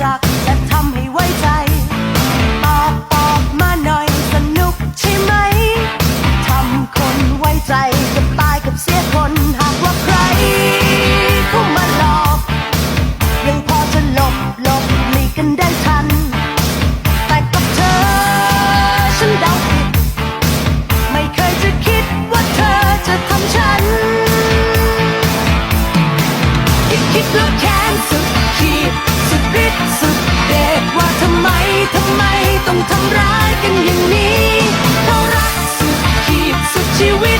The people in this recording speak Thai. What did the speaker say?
จักจะทำให้ไว้ใจ ตอบตอบมาหน่อยสนุกใช่ไหม ทำคนไว้ใจจะตายกับเสียคนหากว่าใครเข้ามาหลอก ยังพอจะหลบหลบหลีกกันได้ทัน แต่กับเธอฉันเดาผิด ไม่เคยจะคิดว่าเธอจะทำฉัน คิดคิดแล้วแค้น she will.